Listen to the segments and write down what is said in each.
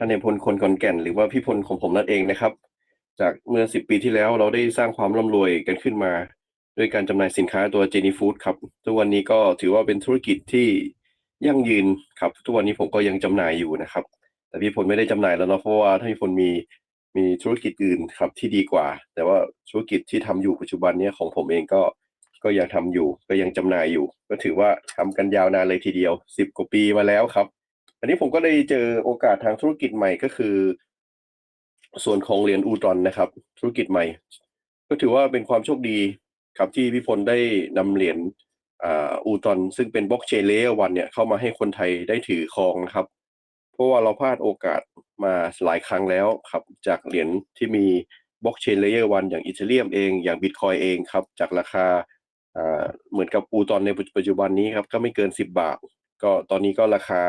ท่านนายพลคนขอนแก่น หรือว่าพี่พลของผมนั่นเองนะครับ จากเมื่อสิบปีที่แล้วเราได้สร้างความร่ำรวยกันขึ้นมา ด้วยการจำหน่ายสินค้าตัวเจนี่ฟู้ดครับ ทุกวันนี้ก็ถือว่าเป็นธุรกิจที่ยั่งยืนครับ ทุกวันนี้ผมก็ยังจำหน่ายอยู่นะครับ แต่พี่พลไม่ได้จำหน่ายแล้วเนาะเพราะว่าท่านพี่พลมีมีธุรกิจอื่นครับที่ดีกว่า แต่ว่าธุรกิจที่ทำอยู่ปัจจุบันเนี้ยของผมเองก็ก็ยังทำอยู่ ก็ยังจำหน่ายอยู่ ก็ถือว่าทำกันยาวนานเลยทีเดียวสิบกว่าปีมาแล้วครับ อันนี้ผมก็ได้เจอโอกาสทางธุรกิจใหม่ก็คือ ส่วนของเหรียญอูตรอนนะครับ ธุรกิจใหม่ ก็ถือว่าเป็นความโชคดีครับที่พี่พลได้นำเหรียญอูตรอนซึ่งเป็นบล็อกเชนเลเยอร์วันเนี่ยเข้ามาให้คนไทยได้ถือครองนะครับ เพราะว่าเราพลาดโอกาสมาหลายครั้งแล้วครับ จากเหรียญที่มีบล็อกเชนเลเยอร์วันอย่างอีเทเรียมเองอย่างบิตคอยเองครับ จากราคาอ่าเหมือนกับอูตอนในปัจจุบันนี้ครับ ก็ไม่เกิน 10 บาท ก็ตอนนี้ก็ราคา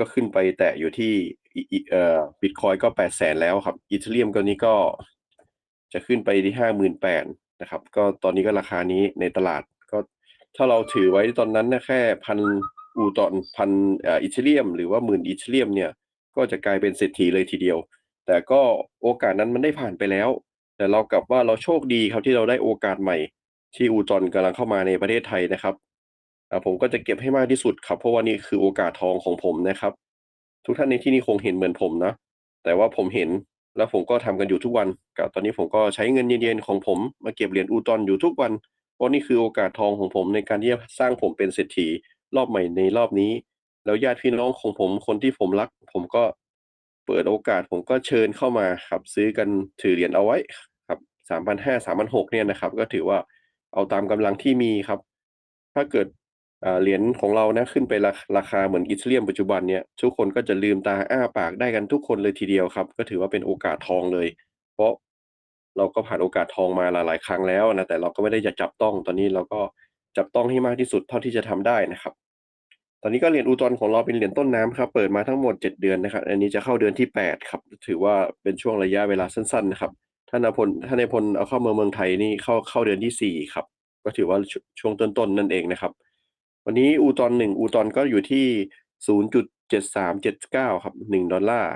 ก็ขึ้นไปแตะอยู่ที่อีเอ่อบิตคอยก็8 0 0แสนแล้วครับอีเทเรียมก็นี้ก็จะขึ้นไปที่ห้าหมื่นแปดนะครับ ก็ตอนนี้ก็ราคานี้ในตลาดก็ถ้าเราถือไว้ตอนนั้นนะแค่พันอูตอนพันเอ่ออีเทเรียม หรือว่าหมื่นอีเทเรียมเนี่ยก็จะกลายเป็นเศรษฐีเลยทีเดียว แต่ก็โอกาสนั้นมันได้ผ่านไปแล้ว แต่เรากลับว่าเราโชคดีครับที่เราได้โอกาสใหม่ ที่อูจอนกำลังเข้ามาในประเทศไทยนะครับ อ่าผมก็จะเก็บให้มากที่สุดครับ เพราะว่านี่คือโอกาสทองของผมนะครับ ทุกท่านในที่นี้คงเห็นเหมือนผมนะ แต่ว่าผมเห็นแล้วผมก็ทำกันอยู่ทุกวันกับตอนนี้ผมก็ใช้เงินเย็นๆของผมมาเก็บเหรียญอูตอนอยู่ทุกวัน เพราะนี่คือโอกาสทองของผมในการที่จะสร้างผมเป็นเศรษฐีรอบใหม่ในรอบนี้ แล้วญาติพี่น้องของผมคนที่ผมรัก ผมก็เปิดโอกาสผมก็เชิญเข้ามาครับซื้อกันถือเหรียญเอาไว้ครับสามพันห้าสามพันหกเนี่ยนะครับ ก็ถือว่าเอาตามกำลังที่มีครับ ถ้าเกิด เหรียญของเรานะขึ้นไปราราคาเหมือนอีเทเรียมปัจจุบันเนี่ยทุกคนก็จะลืมตาอ้าปากได้กันทุกคนเลยทีเดียวครับ ก็ถือว่าเป็นโอกาสทองเลย เพราะเราก็ผ่านโอกาสทองมาหลาย ๆ ครั้งแล้วนะแต่เราก็ไม่ได้จะจับต้องตอนนี้เราก็จับต้องให้มากที่สุดเท่าที่จะทำได้นะครับ ตอนนี้ก็เหรียญอูตอนของเราเป็นเหรียญต้นน้ำครับเปิดมาทั้งหมด 7 เดือนนะครับ อันนี้จะเข้าเดือนที่ 8 ครับ ถือว่าเป็นช่วงระยะเวลาสั้นๆนะครับท่านนายพลท่านนพลเอาเข้าเมืองเมืองไทยนี่เข้าเข้าเดือนที่ 4 ครับ ก็ถือว่าช่วงต้นๆนั่นเองนะครับ วันนี้อูตอนหนึ่งอูตอนก็อยู่ที่0.7379ครับ1ดอลลาร์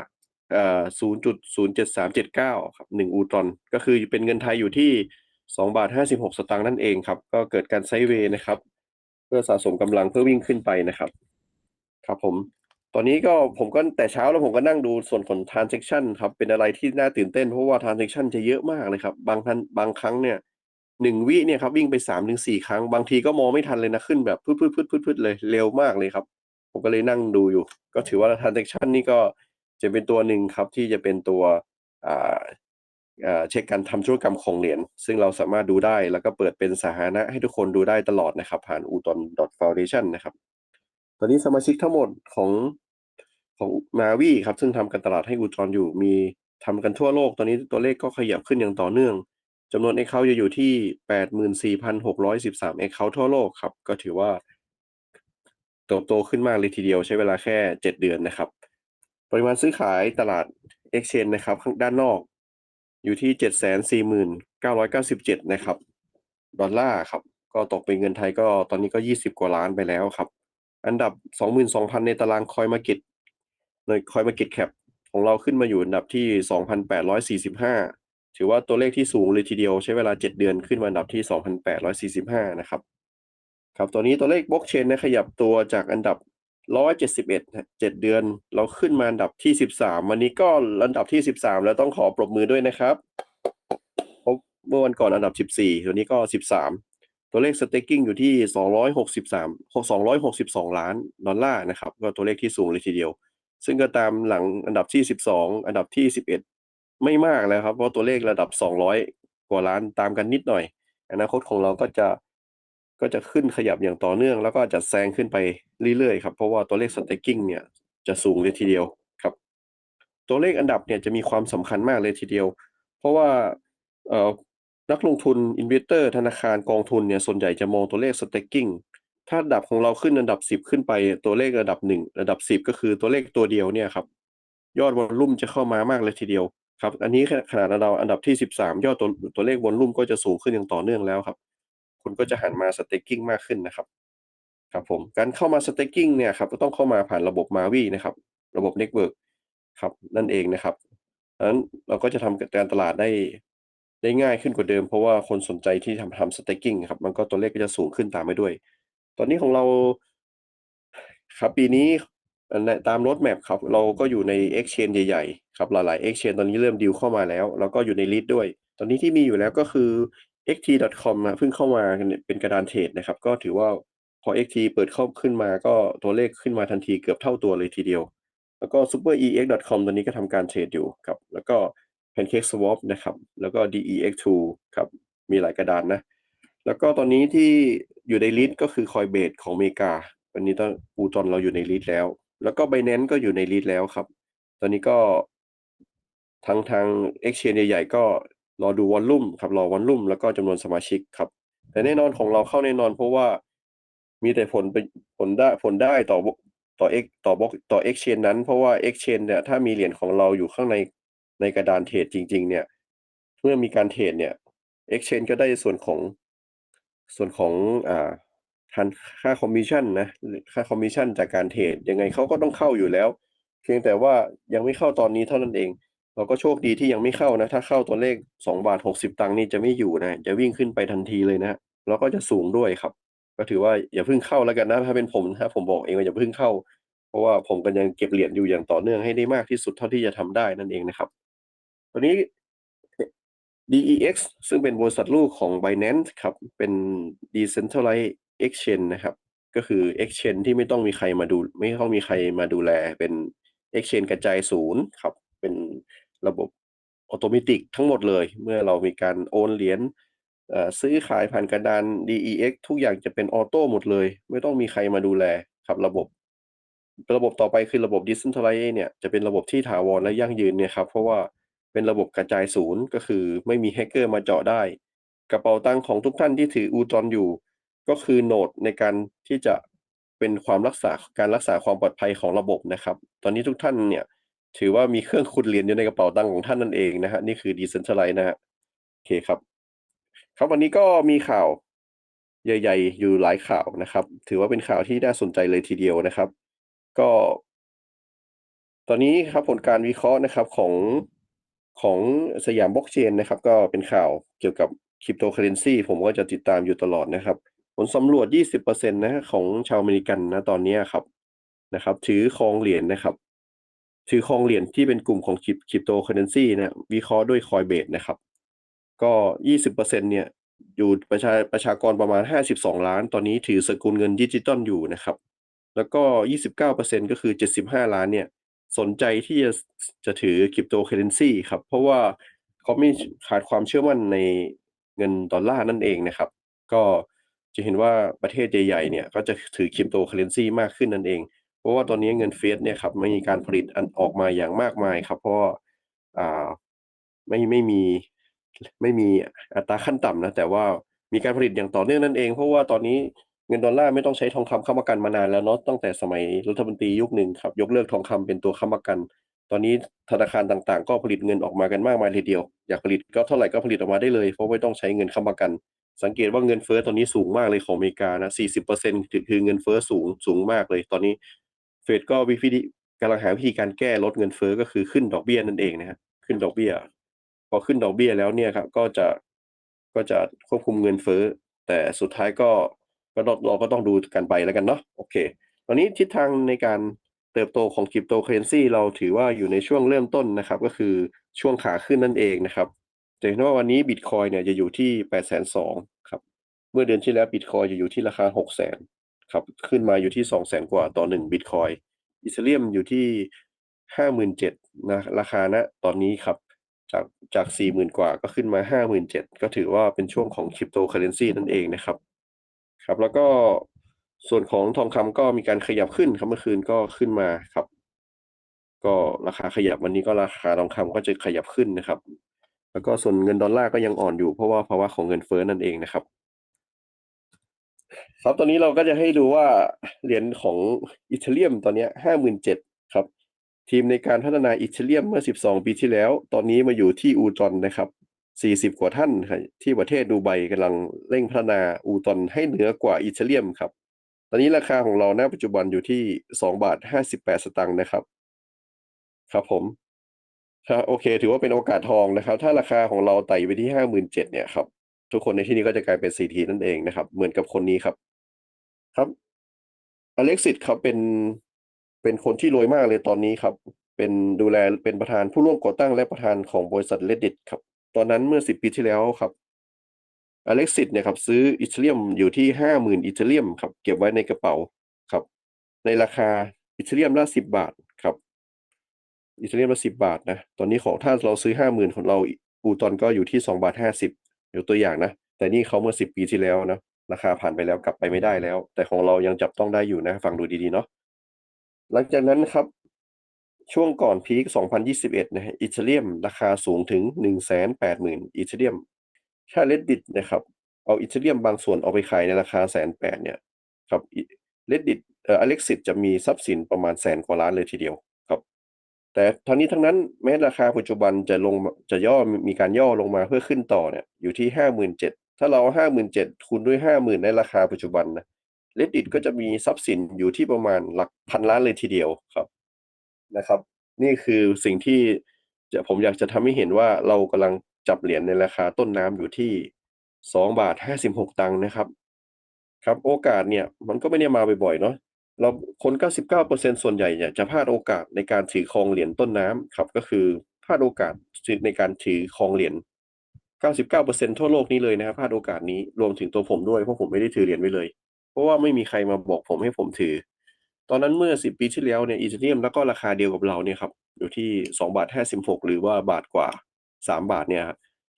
เอ่อ0.07379ครับ1อูตอนก็คือเป็นเงินไทยอยู่ที่2บาท56สตางค์นั่นเองครับ ก็เกิดการไซด์เวย์นะครับ เพื่อสะสมกำลังเพื่อวิ่งขึ้นไปนะครับ ครับผม ตอนนี้ก็ผมก็แต่เช้าแล้วผมก็นั่งดูส่วนของ transaction ครับ เป็นอะไรที่น่าตื่นเต้นเพราะว่า transaction จะเยอะมากเลยครับ บางท่านบางครั้งเนี่ย หนึ่งวิเนี่ยครับวิ่งไปสามถึงสี่ครั้ง บางทีก็มองไม่ทันเลยนะขึ้นแบบพืดพืดพืดพืดพืดเลยเร็วมากเลยครับ ผมก็เลยนั่งดูอยู่ ก็ถือว่า transaction นี่ก็จะเป็นตัวหนึ่งครับที่จะเป็นตัวอ่าเช็คการทำธุรกรรมของเหรียญซึ่งเราสามารถดูได้แล้วก็เปิดเป็นสาธารณะให้ทุกคนดูได้ตลอดนะครับ ผ่าน u t o n foundation นนะครับ ตอนนี้สมาชิกทั้งหมดของของมาวีครับซึ่งทำการตลาดให้อูตรอนอยู่มีทำกันทั่วโลก ตอนนี้ตัวเลขก็ขยับขึ้นอย่างต่อเนื่อง จำนวน Account จะอยู่ที่ 84,613 Account ทั่วโลกครับ ก็ถือว่าเติบโตขึ้นมากเลยทีเดียวใช้เวลาแค่ 7 เดือนนะครับ ปริมาณซื้อขายตลาด Exchange นะครับข้างด้านนอกอยู่ที่ 749,997 นะครับ ดอลลาร์ครับ ก็ตกเป็นเงินไทยก็ตอนนี้ก็ 20 กว่าล้านไปแล้วครับ อันดับ 22,000 ในตารางคอยมาเก็ตในคอยมาเก็ตแคปของเราขึ้นมาอยู่อันดับที่ 2,845 ถือว่าตัวเลขที่สูงเลยทีเดียวใช้เวลา 7 เดือนขึ้นมาอันดับที่ 2,845 นะครับ ครับ ตัวนี้ตัวเลขบล็อกเชนนะขยับตัวจากอันดับ 171 7 เดือน เราขึ้นมาอันดับที่ 13 วันนี้ก็อันดับที่ 13 แล้วต้องขอปรบมือด้วยนะครับเพราะเมื่อวันก่อนอันดับ 14 ตัวนี้ก็ 13 ตัวเลข staking อยู่ที่ 263 262 ล้านดอลลาร์นะครับ ก็ตัวเลขที่สูงเลยทีเดียว ซึ่งก็ตามหลังอันดับที่ 12 อันดับที่ 11 ไม่มากแล้วครับ เพราะตัวเลขระดับ 200 กว่าล้านตามกันนิดหน่อย อนาคตของเราก็จะ ก็จะขึ้นขยับอย่างต่อเนื่อง แล้วก็จะแซงขึ้นไปเรื่อย ๆ ครับ เพราะว่าตัวเลข staking เนี่ยจะสูงเลยทีเดียวครับ ตัวเลขอันดับเนี่ยจะมีความสำคัญมากเลยทีเดียว เพราะว่า เอ่อ นักลงทุนอินเวสเตอร์ธนาคาร กองทุนเนี่ย ส่วนใหญ่จะมองตัวเลข staking ถ้าอันดับของเราขึ้นอันดับ 10 ขึ้นไป ตัวเลขระดับ 1 ระดับ 10 ก็คือตัวเลขตัวเดียวเนี่ยครับ ยอดวอลลุ่มจะเข้ามามากเลยทีเดียว ครับ อันนี้ขนาดเราอันดับที่ 13 ยอดตัวตัวเลขวอลลุ่มก็จะสูงขึ้นอย่างต่อเนื่องแล้วครับ คุณก็จะหันมา staking มากขึ้นนะครับ ครับผม การเข้ามา staking เนี่ยครับก็ต้องเข้ามาผ่านระบบ Mavi นะครับ ระบบ Network ครับ นั่นเองนะครับดังนั้นเราก็จะทำการตลาดได้ได้ง่ายขึ้นกว่าเดิม เพราะว่าคนสนใจที่ทำทำ staking ครับ มันก็ตัวเลขก็จะสูงขึ้นตามไปด้วย ตอนนี้ของเรา ครับปีนี้ตาม roadmap ครับ เราก็อยู่ใน exchange ใหญ่ๆ ครับหลายๆ exchange ตอนนี้เริ่มดีลเข้ามาแล้ว แล้วก็อยู่ใน list ด้วย ตอนนี้ที่มีอยู่แล้วก็คือ xt.com อะเพิ่งเข้ามาเป็นกระดานเทรดนะครับ ก็ถือว่าพอ xt เปิดเข้าขึ้นมาก็ตัวเลขขึ้นมาทันทีเกือบเท่าตัวเลยทีเดียว แล้วก็ superex.com ตอนนี้ก็ทำการเทรดอยู่ครับ แล้วก็ pancakeswap นะครับ แล้วก็ dex2 ครับ มีหลายกระดานนะ แล้วก็ตอนนี้ที่อยู่ใน list ก็คือ Coinbase ของอเมริกาวันนี้ต้อง Pluton เราอยู่ใน list แล้ว แล้วก็ Binance ก็อยู่ใน list แล้วครับ ตอนนี้ก็ ทางทาง exchange ใหญ่ๆก็รอดูวอลลุ่มครับรอวอลลุ่มแล้วก็จำนวนสมาชิกครับ แต่แน่นอนของเราเข้าแน่นอนเพราะว่ามีแต่ผลไปผลได้ผลได้ต่อต่อ X ต่อบล็อกต่อ exchange นั้น เพราะว่า exchange เนี่ยถ้ามีเหรียญของเราอยู่ข้างในในกระดานเทรดจริง ๆ เนี่ยเมื่อมีการเทรดเนี่ย exchange ก็ได้ส่วนของส่วนของอ่าทานค่าคอมมิชชั่นนะค่าคอมมิชชั่นจากการเทรดยังไงเขาก็ต้องเข้าอยู่แล้ว เพียงแต่ว่ายังไม่เข้าตอนนี้เท่านั้นเอง เราก็โชคดีที่ยังไม่เข้านะ ถ้าเข้าตัวเลข2.60บาทนี่จะไม่อยู่นะ จะวิ่งขึ้นไปทันทีเลยนะครับแล้วก็จะสูงด้วยครับ ก็ถือว่าอย่าเพิ่งเข้าแล้วกันนะ ถ้าเป็นผมนะผมบอกเองว่าอย่าเพิ่งเข้า เพราะว่าผมก็ยังเก็บเหรียญอยู่อย่างต่อเนื่องให้ได้มากที่สุดเท่าที่จะทำได้นั่นเองนะครับตอนนี้ DEX ซึ่งเป็นบริษัทลูกของ Binance ครับ เป็น Decentralized Exchange นะครับ ก็คือ exchange ที่ไม่ต้องมีใครมาดู ไม่ต้องมีใครมาดูแลเป็น exchange กระจายศูนย์ครับ ระบบอัตโนมัติทั้งหมดเลย เมื่อเรามีการโอนเหรียญซื้อขายผ่านกระดาน DEX ทุกอย่างจะเป็นออโต้หมดเลย ไม่ต้องมีใครมาดูแลครับระบบ ระบบต่อไปคือระบบ Decentralized เนี่ยจะเป็นระบบที่ถาวรและยั่งยืนเนี่ยครับเพราะว่าเป็นระบบกระจายศูนย์ก็คือไม่มี hacker มาเจาะได้ กระเป๋าตังค์ของทุกท่านที่ถือ Ultron อยู่ ก็คือโนดในการที่จะเป็นความรักษาการรักษาความปลอดภัยของระบบนะครับ ตอนนี้ทุกท่านเนี่ย ถือว่ามีเครื่องขุดเหรียญอยู่ในกระเป๋าตังค์ของท่านนั่นเองนะครับนี่คือ Decentralized นะครับโอเคครับ ครับวันนี้ก็มีข่าวใหญ่ ๆ อยู่หลายข่าวนะครับ ถือว่าเป็นข่าวที่น่าสนใจเลยทีเดียวนะครับ ก็ ตอนนี้ครับผลการวิเคราะห์นะครับของของสยามบล็อกเชนนะครับ ก็เป็นข่าวเกี่ยวกับ Cryptocurrency ผมก็จะติดตามอยู่ตลอดนะครับ ผลสำรวจ 20%นะครับของชาวอเมริกันณตอนนี้ครับนะครับ ถือครองเหรียญนะครับ ถือครองเหรียญที่เป็นกลุ่มของ Cryp Cryptocurrency นะวิเคราะห์ด้วย Coinbase นะครับ ก็20%เปอร์เซ็นเนี่ยอยู่ประชาประชากรประมาณ52ล้าน ตอนนี้ถือสกุลเงินดิจิทัลอยู่นะครับ แล้วก็29%ก็คือ75ล้านเนี่ยสนใจที่จะจะถือ Cryptocurrency ครับ เพราะว่าเขาไม่ขาดความเชื่อมั่นในเงินดอลลาร์นั่นเองนะครับ ก็จะเห็นว่าประเทศใหญ่ๆเนี่ยก็จะถือ Cryptocurrency มากขึ้นนั่นเอง เพราะว่าตอนนี้เงินเฟ้อเนี่ยครับไม่มีการผลิตอันออกมาอย่างมากมายครับ เพราะว่าอ่าไม่ไม่มีไม่มีอัตราขั้นต่ำนะ แต่ว่ามีการผลิตอย่างต่อเนื่องนั่นเอง เพราะว่าตอนนี้เงินดอลลาร์ไม่ต้องใช้ทองคำค้ำประกันมานานแล้วเนาะตั้งแต่สมัยรัฐมนตรียุคหนึ่งครับ ยกเลิกทองคำเป็นตัวค้ำประกัน ตอนนี้ธนาคารต่างๆ ก็ผลิตเงินออกมากันมากมายทีเดียว อยากผลิตก็เท่าไหร่ก็ผลิตออกมาได้เลย เพราะไม่ต้องใช้เงินค้ำประกัน สังเกตว่าเงินเฟ้อตอนนี้สูงมากเลยของอเมริกานะ40%ถือคือเงินเฟ้อสูงสูงมากเลย ตอนนี้ เฟดก็วิธีกำลังหาวิธีการแก้ลดเงินเฟ้อก็คือขึ้นดอกเบี้ยนั่นเองนะครับขึ้นดอกเบี้ย พอขึ้นดอกเบี้ยแล้วเนี่ยครับก็จะก็จะควบคุมเงินเฟ้อ แต่สุดท้ายก็ก็ต้องเราก็ต้องดูกันไปแล้วกันเนาะโอเค ตอนนี้ทิศทางในการเติบโตของ Cryptocurrency เราถือว่าอยู่ในช่วงเริ่มต้นนะครับ ก็คือช่วงขาขึ้นนั่นเองนะครับจะเห็นว่าวันนี้บิตคอยเนี่ยจะอยู่ที่820,000ครับ เมื่อเดือนที่แล้วบิตคอยจะอยู่ที่ราคา600,000 ครับ ขึ้นมาอยู่ที่ 200,000 กว่าต่อ 1 บิตคอยน์ Ethereum อยู่ที่ 57,000นะราคาณตอนนี้ครับ จากจาก 40,000 กว่าก็ขึ้นมา 57,000 ก็ถือว่าเป็นช่วงของ Cryptocurrency นั่นเองนะครับ ครับ แล้วก็ส่วนของทองคำก็มีการขยับขึ้นครับเมื่อคืนก็ขึ้นมาครับ ก็ราคาขยับวันนี้ก็ราคาทองคำก็จะขยับขึ้นนะครับ แล้วก็ส่วนเงินดอลลาร์ก็ยังอ่อนอยู่เพราะว่าภาวะของเงินเฟ้อนั่นเองนะครับ ครับตอนนี้เราก็จะให้ดูว่าเหรียญของ Ethereum ตอนนี้ย57,000ครับ ทีมในการพัฒนา Ethereum เมื่อ12ปีที่แล้ว ตอนนี้มาอยู่ที่ Ultron นะครับ40กว่าท่านที่ประเทศดูไบกำลังเร่งพัฒนา Ultron ให้เหนือกว่า Ethereum ครับ ตอนนี้ราคาของเราณปัจจุบันอยู่ที่2.58นะครับ ครับผมถ้าโอเค ถือว่าเป็นโอกาสทองนะครับ ถ้าราคาของเราไต่ไปที่57,000เจ็ดเนี่ยครับทุกคนในที่นี้ก็จะกลายเป็นเศรษฐีนั่นเองนะครับ เหมือนกับคนนี้ครับ ครับ Alexis ครับเป็นเป็นคนที่รวยมากเลยตอนนี้ครับ เป็นดูแลเป็นประธานผู้ร่วมก่อตั้งและประธานของบริษัท Reddit ครับ ตอนนั้นเมื่อ10ปีที่แล้วครับ Alexis เนี่ยครับซื้อ Ethereum อยู่ที่50,000 Ethereum ครับ เก็บไว้ในกระเป๋าครับ ในราคา Ethereum ละ10บบาทครับ Ethereum ละ10บบาทนะตอนนี้ของถ้าเราซื้อ50,000ของเรา Uton ก็อยู่ที่2.50บาทห้าสิบยกตัวอย่างนะ แต่นี่เขาเมื่อ10ปีที่แล้วนะ ราคาผ่านไปแล้วกลับไปไม่ได้แล้ว แต่ของเรายังจับต้องได้อยู่นะฟังดูดีๆเนาะหลังจากนั้นครับช่วงก่อนพีก2021 นะฮะ Ethereum ราคาสูงถึง 180,000 Ethereum ถ้า Reddit นะครับ เอา Ethereum บางส่วนเอาไปขายในราคา180,000เนี่ย ครับ Reddit เอ่อ Alexis จะมีทรัพย์สินประมาณแสนกว่าล้านเลยทีเดียวครับ แต่ทั้งนี้ทั้งนั้นแม้ราคาปัจจุบันจะลงจะย่อมีการย่อลงมาเพื่อขึ้นต่อเนี่ยอยู่ที่ 57,000 ถ้าเราเอา57,000คูณด้วย50,000ในราคาปัจจุบันนะ Reddit ก็จะมีทรัพย์สินอยู่ที่ประมาณหลักพันล้านเลยทีเดียวครับนะครับ นี่คือสิ่งที่จะผมอยากจะทำให้เห็นว่าเรากำลังจับเหรียญในราคาต้นน้ำอยู่ที่2.56บาทห้าสิบหกตังค์นะครับ ครับโอกาสเนี่ยมันก็ไม่ได้มาบ่อยๆเนาะเราคน99%ส่วนใหญ่เนี่ยจะพลาดโอกาสในการถือครองเหรียญต้นน้ำครับ ก็คือพลาดโอกาสในการถือครองเหรียญ 99%ทั่วโลกนี้เลยนะครับพลาดโอกาสนี้รวมถึงตัวผมด้วยเพราะผมไม่ได้ถือเหรียญไว้เลย เพราะว่าไม่มีใครมาบอกผมให้ผมถือ ตอนนั้นเมื่อ 10 ปีที่แล้วเนี่ย Ethereum แล้วก็ราคาเดียวกับเราเนี่ยครับอยู่ที่2บาทหรือว่าบาทกว่า 3 บาทเนี่ย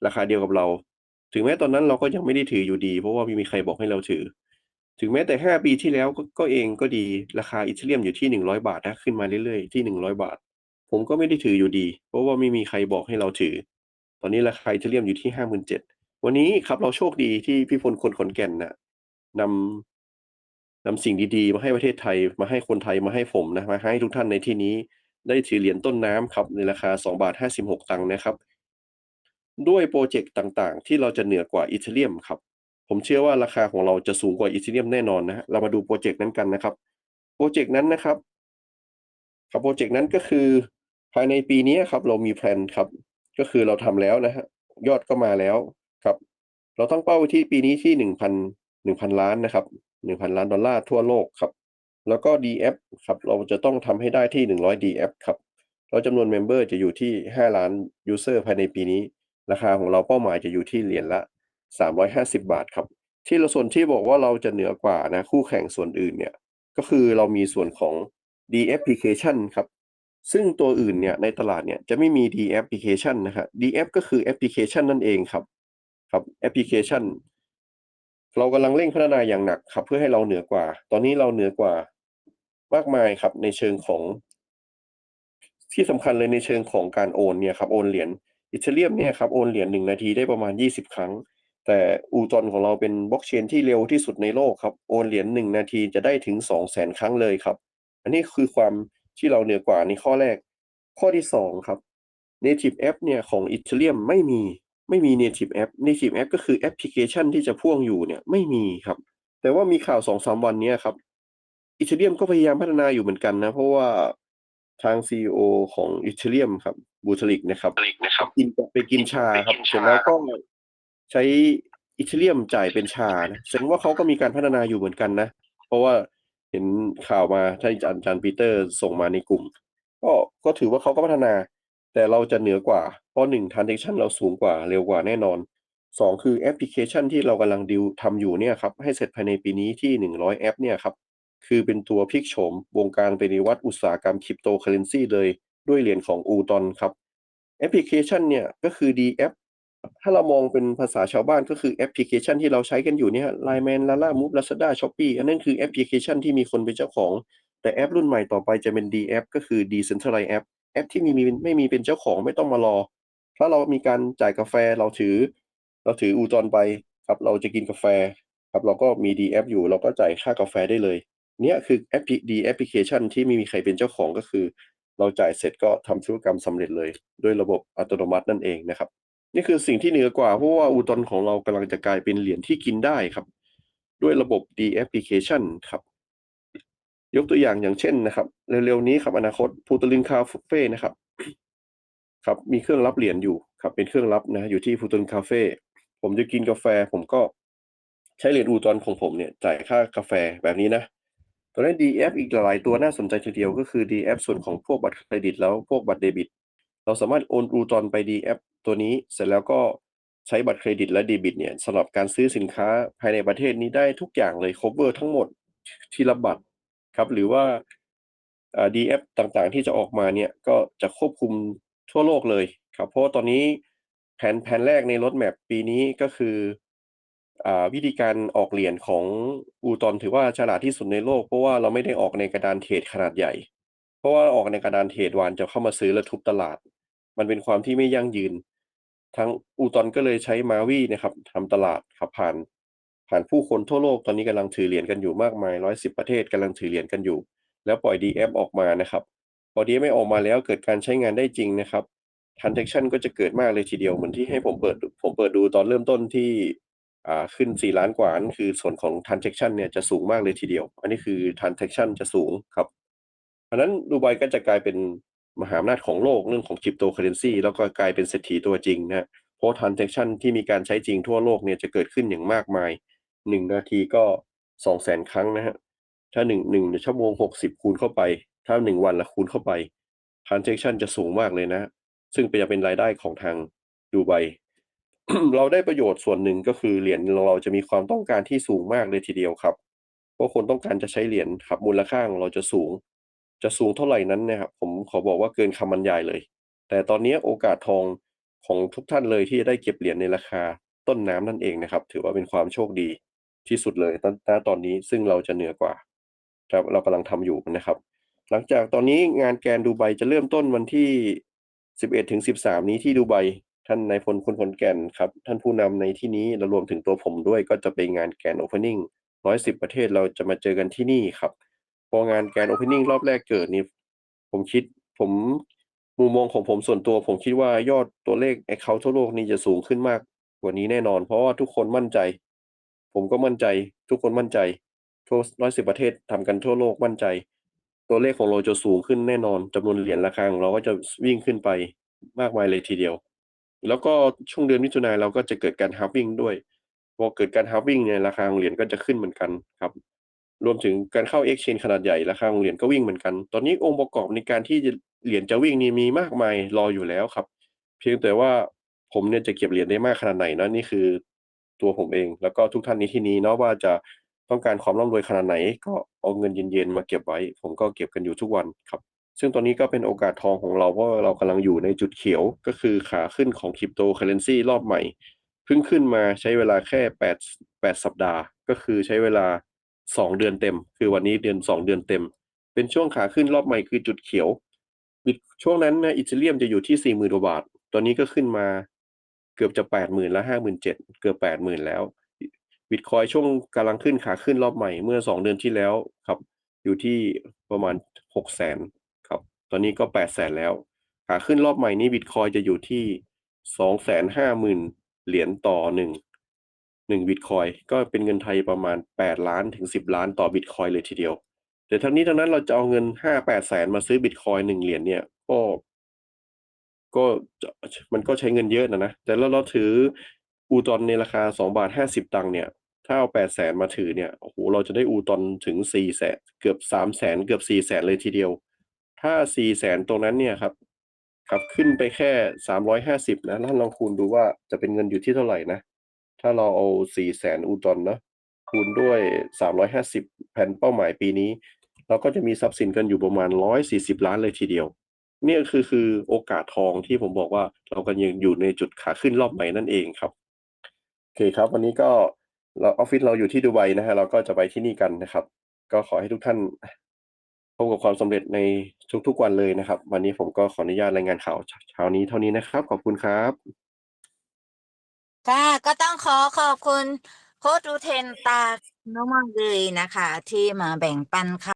ราคาเดียวกับเรา ถึงแม้ตอนนั้นเราก็ยังไม่ได้ถืออยู่ดี เพราะว่าไม่มีใครบอกให้เราถือ ถึงแม้แต่ 5 ปีที่แล้วก็ก็เองก็ดีราคา Ethereum อยู่ที่ 100 บาทนะขึ้นมาเรื่อยๆที่ 100 บาท ผมก็ไม่ได้ถืออยู่ดี เพราะว่าไม่มีใครบอกให้เราถือ ตอนนี้ราคา Ethereum อยู่ที่57,000วันนี้ครับเราโชคดีที่พี่พลคนขอนแก่นน่ะนำนำสิ่งดีๆ มาให้ประเทศไทย มาให้คนไทยมาให้ผมนะมาให้ทุกท่านในที่นี้ได้ถือเหรียญต้นน้ำครับในราคา2.56บาทนะครับ ด้วยพรเจกต์ต่างๆ ที่เราจะเหนือกว่า Ethereum ครับ ผมเชื่อว่าราคาของเราจะสูงกว่า Ethereum แน่นอนนะเรามาดูพรเจกต์นั้นกันนะครับพรเจกต์นั้นนะครับครับพรเจกต์นั้นก็คือภายในปีนี้ครับเรามีแพลนครับ ก็คือเราทำแล้วนะครับยอดก็มาแล้วครับ เราตั้งเป้าไว้ที่ปีนี้ที่1,000 1,000ล้านนะครับ1,000ล้านดอลลาร์ทั่วโลกครับ แล้วก็ DApp ครับเราจะต้องทำให้ได้ที่100 DApp ครับแล้วจำนวนเมมเบอร์จะอยู่ที่5ล้านยูเซอร์ภายในปีนี้ ราคาของเราเป้าหมายจะอยู่ที่เหรียญละ350บาทครับที่เราส่วนที่บอกว่าเราจะเหนือกว่านะคู่แข่งส่วนอื่นเนี่ยก็คือเรามีส่วนของ Dapplication ครับ ซึ่งตัวอื่นเนี่ยในตลาดเนี่ยจะไม่มี Dapplication นะครับ Dapp ก็คือแอปพลิเคชันนั่นเองครับ ครับแอปพลิเคชัน เรากำลังเร่งพัฒนาอย่างหนักครับ เพื่อให้เราเหนือกว่า ตอนนี้เราเหนือกว่ามากมายครับในเชิงของ ที่สำคัญเลยในเชิงของการโอนเนี่ยครับโอนเหรียญ Ethereum เนี่ยครับโอนเหรียญ1นาทีได้ประมาณ 20 ครั้ง แต่ Uton ของเราเป็นบล็อกเชนที่เร็วที่สุดในโลกครับโอนเหรียญ1นาทีจะได้ถึง 200,000 ครั้งเลยครับ อันนี้คือความ ที่เราเหนือกว่าในข้อแรก ข้อที่2ครับ Native App เนี่ยของ Ethereum ไม่มีไม่มี Native App Native App ก็คือแอปพลิเคชันที่จะพ่วงอยู่เนี่ยไม่มีครับ แต่ว่ามีข่าว2-3วันเนี้ยครับ Ethereum ก็พยายามพัฒนาอยู่เหมือนกันนะ เพราะว่าทาง CEO ของ Ethereum ครับ Vitalik นะครับกินไปกินชาครับเสร็จแล้วก็ใช้ Ethereum จ่ายเป็นชานะแสดงว่าเขาก็มีการพัฒนาอยู่เหมือนกันนะ เพราะว่าเห็นข่าวมาที่อาจารย์อาจารย์ปีเตอร์ส่งมาในกลุ่ม ก็ก็ถือว่าเขาก็พัฒนา แต่เราจะเหนือกว่า เพราะ1 transaction เราสูงกว่าเร็วกว่าแน่นอน2คือแอปพลิเคชันที่เรากำลังดีลทำอยู่เนี่ยครับให้เสร็จภายในปีนี้ที่100แอปเนี่ยครับคือเป็นตัวพลิกโฉมวงการปฏิวัติอุตสาหกรรม Cryptocurrency เลยด้วยเหรียญของ Uton ครับแอปพลิเคชันเนี่ยก็คือ Dapp ถ้าเรามองเป็นภาษาชาวบ้านก็คือแอปพลิเคชันที่เราใช้กันอยู่เนี่ย Lineman Lalamove Lazada Shopee อันนั้นคือแอปพลิเคชันที่มีคนเป็นเจ้าของ แต่แอปรุ่นใหม่ต่อไปจะเป็น Dapp ก็คือ Decentralized App แอปที่มีไม่มีเป็นเจ้าของไม่ต้องมารอ ถ้าเรามีการจ่ายกาแฟเราถือ เราถือ Uton ไปครับเราจะกินกาแฟครับเราก็มี Dapp อยู่ เราก็จ่ายค่ากาแฟได้เลย เนี่ยคือแอปพลิ Dapplication ที่ไม่มีใครเป็นเจ้าของก็คือ เราจ่ายเสร็จก็ทำธุรกรรมสำเร็จเลย ด้วยระบบอัตโนมัตินั่นเองนะครับ นี่คือสิ่งที่เหนือกว่า เพราะว่า Uton ของเรากำลังจะกลายเป็นเหรียญที่กินได้ครับ ด้วยระบบ Dapplication ครับ ยกตัวอย่างอย่างเช่นนะครับ เร็วๆนี้ครับอนาคตพูตลินคาเฟ่นะครับ ครับมีเครื่องรับเหรียญอยู่ครับ เป็นเครื่องรับนะ อยู่ที่พูตลินคาเฟ่ผมจะกินกาแฟ ผมก็ใช้เหรียญอูตอนของผมเนี่ยจ่ายค่ากาแฟแบบนี้นะตัวนี้ DF อีกหลายตัวน่าสนใจทีเดียวก็คือ DF ส่วนของพวกบัตรเครดิตแล้วพวกบัตรเดบิต เราสามารถโอนอูตอนไป DF ตัวนี้เสร็จแล้วก็ใช้บัตรเครดิตและเดบิตเนี่ยสำหรับการซื้อสินค้าภายในประเทศนี้ได้ทุกอย่างเลย cover ทั้งหมดที่รับบัตรครับหรือว่าอ่า DF ต่างๆ ที่จะออกมาเนี่ยก็จะควบคุมทั่วโลกเลยครับเพราะตอนนี้แผนแผนแรกในรถแมพปีนี้ก็คืออวิธีการออกเหรียญของอูตอนถือว่าฉลาดที่สุดในโลก เพราะว่าเราไม่ได้ออกในกระดานเทรดขนาดใหญ่ เพราะว่าออกในกระดานเทรดวานจะเข้ามาซื้อและทุบตลาด มันเป็นความที่ไม่ยั่งยืน ทั้งอูตอนก็เลยใช้มาวีนะครับทำตลาดครับผ่าน ผ่านผู้คนทั่วโลกตอนนี้กำลังถือเหรียญกันอยู่มากมายร้อยสิบประเทศกำลังถือเหรียญกันอยู่ แล้วปล่อย DF ออกมานะครับพอ DF ไม่ออกมาแล้วเกิดการใช้งานได้จริงนะครับ transaction ก็จะเกิดมากเลยทีเดียวเหมือนที่ให้ผมเปิดผมเปิดดูตอนเริ่มต้นที่อ่าขึ้น 4 ล้านกว่านั่นคือส่วนของ transaction เนี่ยจะสูงมากเลยทีเดียว อันนี้คือ transaction จะสูงครับ เพราะฉะนั้นดูไบก็จะกลายเป็น มหาอำนาจของโลกเรื่องของคริปโตเคอเรนซีแล้วก็กลายเป็นเศรษฐีตัวจริงนะเพราะ transaction ที่มีการใช้จริงทั่วโลกเนี่ยจะเกิดขึ้นอย่างมากมายหนึ่งนาทีก็สองแสนครั้งนะฮะถ้าหนึ่งหนึ่งชั่วโมงหกสิบคูณเข้าไป ถ้าหนึ่งวันละคูณเข้าไป transaction จะสูงมากเลยนะ ซึ่งจะเป็นรายได้ของทางดูไบเราได้ประโยชน์ส่วนหนึ่งก็คือเหรียญเราจะมีความต้องการที่สูงมากเลยทีเดียวครับเพราะคนต้องการจะใช้เหรียญครับมูลค่าของเราจะสูง จะสูงเท่าไหร่นั้นเนะครับ ผมขอบอกว่าเกินคำบรรยายเลย แต่ตอนนี้โอกาสทองของทุกท่านเลยที่จะได้เก็บเหรียญในราคาต้นน้ำนั่นเองนะครับ ถือว่าเป็นความโชคดีที่สุดเลยตั้งแต่ตอนนี้ ซึ่งเราจะเหนือกว่า ครับ เรากำลังทำอยู่นะครับ หลังจากตอนนี้งานแกนดูไบจะเริ่มต้นวันที่ 11ถึง13 นี้ที่ดูไบ ท่านนายพล คุณพลแก่นครับ ท่านผู้นำในที่นี้ และรวมถึงตัวผมด้วย ก็จะไปงานแกนโอเพนนิ่ง 110 ประเทศเราจะมาเจอกันที่นี่ครับ องานแกนโอเพนนิ่งรอบแรกเกิดนี่ผมคิดผมมุมมองของผมส่วนตัวผมคิดว่ายอดตัวเลขแอคเคาท์ทั่วโลกนี่จะสูงขึ้นมากกว่านี้แน่นอน เพราะว่าทุกคนมั่นใจ ผมก็มั่นใจ ทุกคนมั่นใจ ทั่วร้อยสิบประเทศทำกันทั่วโลกมั่นใจ ตัวเลขของเราจะสูงขึ้นแน่นอนจำนวนเหรียญราคาของเราก็จะวิ่งขึ้นไปมากมายเลยทีเดียว แล้วก็ช่วงเดือนมิถุนายนเราก็จะเกิดการฮาร์วิ่งด้วยพอเกิดการฮาร์วิ่งเนี่ยราคาของเหรียญก็จะขึ้นเหมือนกันครับ รวมถึงการเข้า Exchange ขนาดใหญ่ราคาของเหรียญก็วิ่งเหมือนกัน ตอนนี้องค์ประกอบในการที่เหรียญจะวิ่งนี่มีมากมายรออยู่แล้วครับ เพียงแต่ว่าผมเนี่ยจะเก็บเหรียญได้มากขนาดไหนนะนี่คือตัวผมเอง แล้วก็ทุกท่านในที่นี้เนาะว่าจะต้องการความร่ำรวยขนาดไหน ก็เอาเงินเย็นๆมาเก็บไว้ ผมก็เก็บกันอยู่ทุกวันครับ ซึ่งตอนนี้ก็เป็นโอกาสทองของเราเพราะเรากำลังอยู่ในจุดเขียวก็คือขาขึ้นของคริปโตเคอเรนซีรอบใหม่เพิ่งขึ้นมาใช้เวลาแค่แปดแปดสัปดาห์ ก็คือใช้เวลา สองเดือนเต็ม คือวันนี้เดือนสองเดือนเต็ม เป็นช่วงขาขึ้นรอบใหม่คือจุดเขียวบิตช่วงนั้นนะอิตาเลียมจะอยู่ที่สี่หมื่นกว่าบาท ตอนนี้ก็ขึ้นมาเกือบจะแปดหมื่นละห้าหมื่นเจ็ดเกือบแปดหมื่นแล้วบิตคอยช่วงกำลังขึ้นขาขึ้นรอบใหม่เมื่อสองเดือนที่แล้วครับ อยู่ที่ประมาณหกแสนครับ ตอนนี้ก็แปดแสนแล้ว ขาขึ้นรอบใหม่นี้บิตคอยจะอยู่ที่สองแสนห้าหมื่นเหรียญต่อหนึ่ง หนึ่งบิตคอยก็เป็นเงินไทยประมาณแปดล้านถึงสิบล้านต่อบิตคอยเลยทีเดียว แต่ทั้งนี้ทั้งนั้นเราจะเอาเงินห้าแปดแสนมาซื้อบิตคอยหนึ่งเหรียญเนี่ยก็ก็มันก็ใช้เงินเยอะนะนะ แต่แล้วเราถืออูตอนในราคาสองบาทห้าสิบตังค์เนี่ย ถ้าเอาแปดแสนมาถือเนี่ยโอ้โหเราจะได้อูตอนถึงสี่แสนเกือบสามแสนเกือบสี่แสนเลยทีเดียว ถ้าสี่แสนตรงนั้นเนี่ยครับครับขึ้นไปแค่สามร้อยห้าสิบนะท่านลองคูณดูว่าจะเป็นเงินอยู่ที่เท่าไหร่นะ ถ้าเราเอาสี่แสนอูตอนนะคูณด้วยสามร้อยห้าสิบแผนเป้าหมายปีนี้ เราก็จะมีทรัพย์สินกันอยู่ประมาณร้อยสี่สิบล้านเลยทีเดียว เนี่ยคือคือโอกาสทองที่ผมบอกว่าเรากันยังอยู่ในจุดขาขึ้นรอบใหม่นั่นเองครับ โอเคครับ วันนี้ก็เราออฟฟิศเราอยู่ที่ดูไบนะฮะเราก็จะไปที่นี่กันนะครับ ก็ขอให้ทุกท่านพบกับความสำเร็จในทุกๆวันเลยนะครับ วันนี้ผมก็ขออนุญาตรายงานข่าวเช้านี้เท่านี้นะครับ ขอบคุณครับ ค่ะก็ต้องขอขอบคุณโค้ชอุเทนตาโนมากเลยนะคะ ที่มาแบ่งปันค่ะ